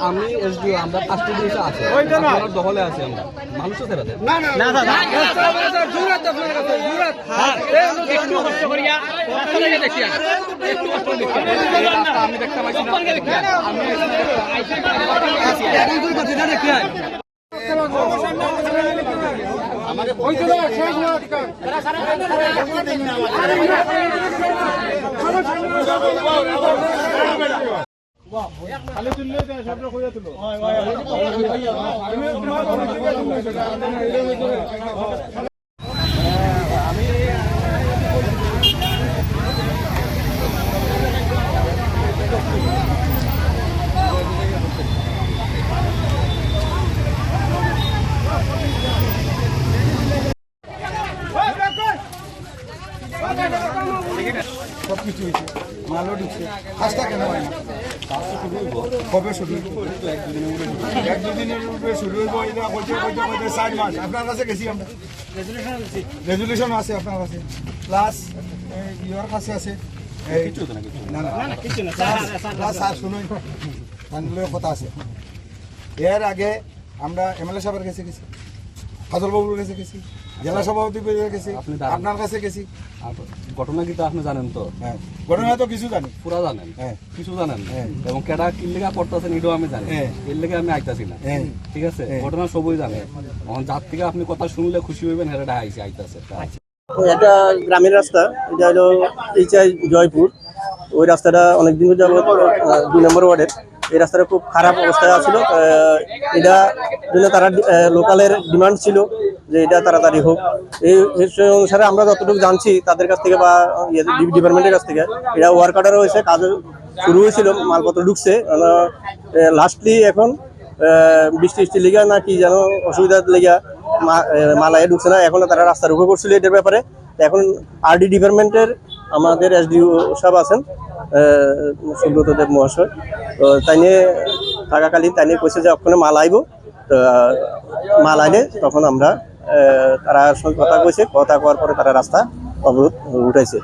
আমি এসডিও আমরা পাঁচটি জিনিস আছে আপনার দখলে আছে আমরা মানুষও ছেড়ে দেন আমি দেখতে পাচ্ছি না সবকিছু হয়েছে মালও ঢুকছে কাজটা কেন হয় না কবে শুরু এক দুদিনের উপরে শুরু হইব এটা কইতে কইতে কইতে চার মাস। আপনার কাছে গেছি আমরা। রেজুলেশন আছে আপনার কাছে। প্লাস ইয়র কাছে আছে। না না। প্লাস স্যার শুনুন তাহলে কথা আছে এর আগে আমরা এমএলএ সাহেবের কাছে গেছি। হাজল বাবুর কাছে গেছি জেলা সভাপতি গেছি আপনি আপনার কাছে গেছি। আর ঘটনা কিন্তু আপনি জানেন তো? হ্যাঁ ঘটনা তো কিছু জানি। পুরা জানেন? হ্যাঁ। কিছু জানেন? হ্যাঁ। এবং কেডা কিল্লেগা করতেছেন এটাও আমি জানি। হ্যাঁ। এর লেগে আমি আইতাছি না। হ্যাঁ। ঠিক আছে? হ্যাঁ। ঘটনা সবই জানে এখন যার থেকে আপনি কথা শুনলে খুশি হইবেন হেরাটা আইসি আইতাছে। এটা গ্রামের রাস্তা। এটা হলো এইচআই জয়পুর। ওই রাস্তাটা অনেকদিন দুই নম্বর ওয়ার্ডের। এই রাস্তাটা খুব খারাপ অবস্থায় আছিল। এটা জন্য তারা লোকালের ডিমান্ড ছিল যে এটা তাড়াতাড়ি হোক। এই অনুসারে আমরা যতটুকু জানছি তাদের কাছ থেকে বা ডিপার্টমেন্টের কাছ থেকে, এটা ওয়ার্ক অর্ডার হয়েছে, কাজ শুরু হয়েছিল, মালপত্র ঢুকছে। লাস্টলি এখন বৃষ্টি বৃষ্টি লেগা না কি যেন অসুবিধার লেগা মালায় ঢুকছে না। এখনও তারা রাস্তার রুখে করছিল এটার ব্যাপারে। এখন আরডি ডিপার্টমেন্টের আমাদের এসডিও সাহেব আছেন সুব্রত দেব মহাশয়। তো তাই নিয়ে থাকাকালীন তাই নিয়ে কইছে যে ওখানে মাল আইব। মাল আইলে তখন আমরা তারা সঙ্গে কথা কইছে। কথা কওয়ার পরে তারা রাস্তা অবরোধ উঠাইছে।